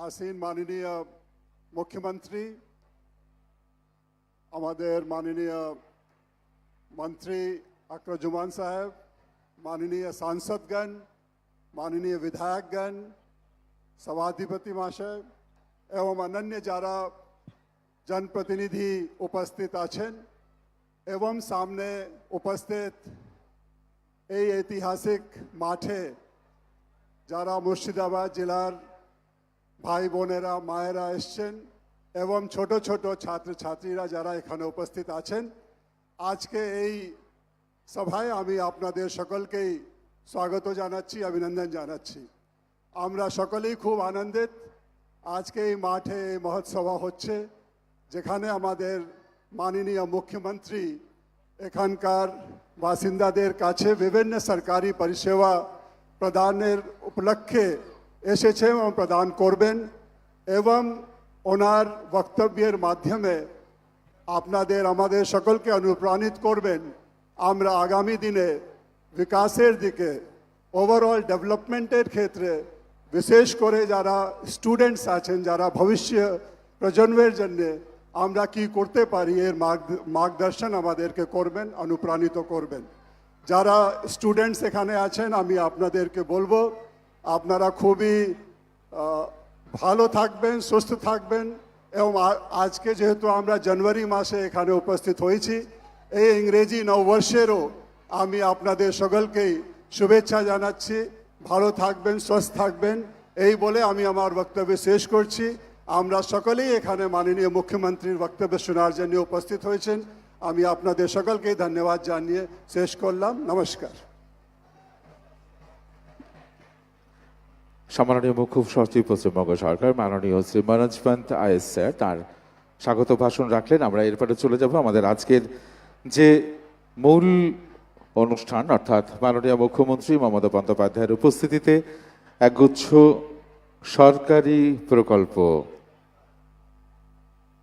আসীন মাননীয় মুখ্যমন্ত্রী আমাদের মাননীয় मंत्री अक्रजुमान साहब माननीय सांसदगण माननीय विधायकगण सभाधिपति महाशय एवं अनन्य যারা জনপ্রতিনিধি উপস্থিত আছেন এবং সামনে উপস্থিত এই ঐতিহাসিক মাঠে যারা মুর্শিদাবাদ জেলার ভাই বোনেরা, মায়েরা এসছেন এবং ছোট ছোট ছাত্রছাত্রীরা যারা এখানে উপস্থিত আছেন, আজকে এই সভায় আমি আপনাদের সকলকেই স্বাগত জানাচ্ছি, অভিনন্দন জানাচ্ছি। আমরা সকলেই খুব আনন্দিত, আজকে এই মাঠে এই মহোৎসভা হচ্ছে, যেখানে আমাদের মাননীয় মুখ্যমন্ত্রী এখানকার বাসিন্দাদের কাছে বিভিন্ন সরকারি পরিষেবা প্রদানের উপলক্ষে এসেছে এবং প্রদান করবেন এবং ওনার বক্তব্যের মাধ্যমে আপনাদের, আমাদের সকলকে অনুপ্রাণিত করবেন। আমরা আগামী দিনে বিকাশের দিকে ওভারঅল ডেভেলপমেন্টের ক্ষেত্রে বিশেষ করে যারা স্টুডেন্টস আছেন, যারা ভবিষ্য প্রজন্মের জন্যে আমরা কি করতে পারি এর মার্গ- মার্গদর্শন আমাদেরকে করবেন, অনুপ্রাণিত করবেন। যারা স্টুডেন্টস এখানে আছেন, আমি আপনাদেরকে বলব আপনারা খুবই ভালো থাকবেন, সুস্থ থাকবেন এবং আজকে যেহেতু আমরা জানুয়ারি মাসে এখানে উপস্থিত হয়েছি, এই ইংরেজি নববর্ষেরও আমি আপনাদের সকলকেই শুভেচ্ছা জানাচ্ছি। ভালো থাকবেন, সুস্থ থাকবেন, এই বলে আমি আমার বক্তব্য শেষ করছি। আমরা সকলেই এখানে মাননীয় মুখ্যমন্ত্রীর বক্তব্য শোনার জন্য উপস্থিত হয়েছেন। আমি আপনাদের সকলকেই ধন্যবাদ জানিয়ে শেষ করলাম। নমস্কার। সম্মাননীয় মুখ্য সচিব পশ্চিমবঙ্গ সরকার, মাননীয় শ্রী মনোজ আইএস স্যার, তার স্বাগত ভাষণ রাখলেন। আমরা এরপরে চলে যাব আমাদের আজকের যে মূল অনুষ্ঠান, অর্থাৎ মাননীয় মুখ্যমন্ত্রী মমতা বন্দ্যোপাধ্যায়ের উপস্থিতিতে একগুচ্ছ সরকারি প্রকল্প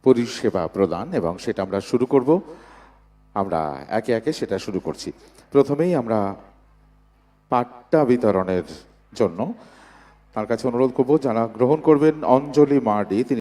পরিষেবা প্রদান, এবং সেটা আমরা শুরু করব। আমরা একে একে সেটা শুরু করছি। প্রথমেই আমরা পাট্টা বিতরণের জন্য তার কাছে অনুরোধ করব যারা গ্রহণ করবেন অঞ্জলি মার্ডি তিনি